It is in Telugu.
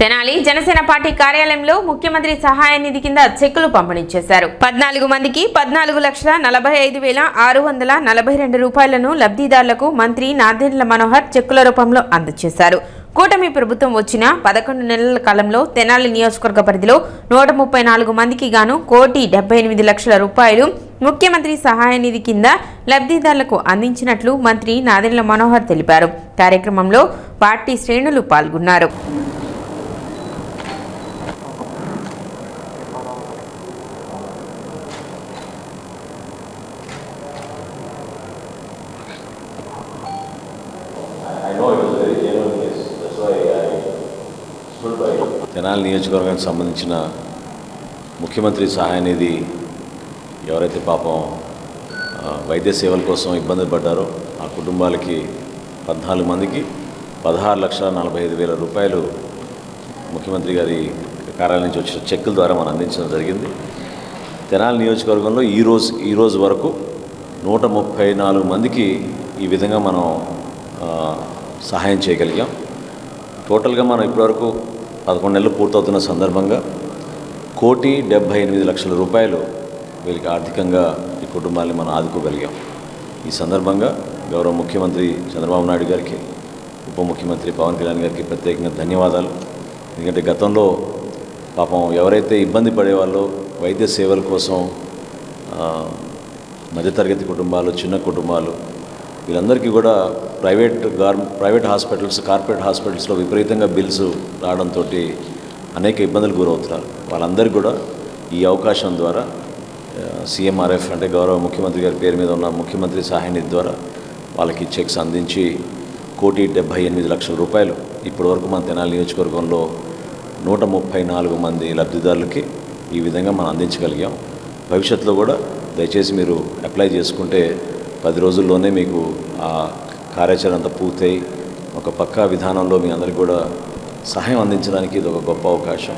తెనాలి జనసేన పార్టీ కార్యాలయంలో ముఖ్యమంత్రి సహాయ నిధి కింద చెక్కులు పంపిణీ చేశారు. పద్నాలుగు మందికి పద్నాలుగు లక్షల నలభై ఐదు వేల ఆరు వందల నలభై రెండు రూపాయలను లబ్ధిదారులకు మంత్రి నాదెండ్ల మనోహర్ చెక్కుల రూపంలో అందజేశారు. కూటమి ప్రభుత్వం వచ్చిన పదకొండు నెలల కాలంలో తెనాలి నియోజకవర్గ పరిధిలో నూట ముప్పై నాలుగు మందికి గాను కోటి డెబ్బై ఎనిమిది లక్షల రూపాయలు ముఖ్యమంత్రి సహాయ నిధి కింద లబ్ధిదారులకు అందించినట్లు మంత్రి నాదెండ్ల మనోహర్ తెలిపారు. కార్యక్రమంలో పార్టీ శ్రేణులు పాల్గొన్నారు. తెనాలి నియోజకవర్గానికి సంబంధించిన ముఖ్యమంత్రి సహాయ నిధి ఎవరైతే పాపం వైద్య సేవల కోసం ఇబ్బంది పడ్డారో ఆ కుటుంబాలకి పద్నాలుగు మందికి పదహారు లక్షల నలభై ఐదు వేల రూపాయలు ముఖ్యమంత్రి గారి కార్యాలయం నుంచి వచ్చిన చెక్కుల ద్వారా మనం అందించడం జరిగింది. తెనాలి నియోజకవర్గంలో ఈరోజు ఈరోజు వరకు నూట ముప్పై నాలుగు మందికి ఈ విధంగా మనం సహాయం చేయగలిగాం. టోటల్గా మనం ఇప్పటివరకు పదకొండు నెలలు పూర్తవుతున్న సందర్భంగా కోటి డెబ్భై ఎనిమిది లక్షల రూపాయలు వీళ్ళకి ఆర్థికంగా ఈ కుటుంబాన్ని మనం ఆదుకోగలిగాం. ఈ సందర్భంగా గౌరవ ముఖ్యమంత్రి చంద్రబాబు నాయుడు గారికి ఉప ముఖ్యమంత్రి పవన్ కళ్యాణ్ గారికి ప్రత్యేకంగా ధన్యవాదాలు. ఎందుకంటే గతంలో పాపం ఎవరైతే ఇబ్బంది పడేవాళ్ళో వైద్య సేవల కోసం మధ్యతరగతి కుటుంబాలు చిన్న కుటుంబాలు వీళ్ళందరికీ కూడా ప్రైవేట్ గార్ ప్రైవేట్ హాస్పిటల్స్ కార్పొరేట్ హాస్పిటల్స్లో విపరీతంగా బిల్స్ రావడంతో అనేక ఇబ్బందులు గురవుతున్నారు. వాళ్ళందరికీ కూడా ఈ అవకాశం ద్వారా సీఎంఆర్ఎఫ్ అంటే గౌరవ ముఖ్యమంత్రి గారి పేరు మీద ఉన్న ముఖ్యమంత్రి సహాయ నిధి ద్వారా వాళ్ళకి చెక్స్ అందించి కోటి డెబ్భై ఎనిమిది లక్షల రూపాయలు ఇప్పటివరకు మన తెనాలి నియోజకవర్గంలో నూట ముప్పై నాలుగు మంది లబ్ధిదారులకి ఈ విధంగా మనం అందించగలిగాం. భవిష్యత్తులో కూడా దయచేసి మీరు అప్లై చేసుకుంటే పది రోజుల్లోనే మీకు ఆ కార్యాచరణ అంతా పూర్తయి. ఒక పక్కా విధానంలో మీ అందరికీ కూడా సహాయం అందించడానికి ఇది ఒక గొప్ప అవకాశం.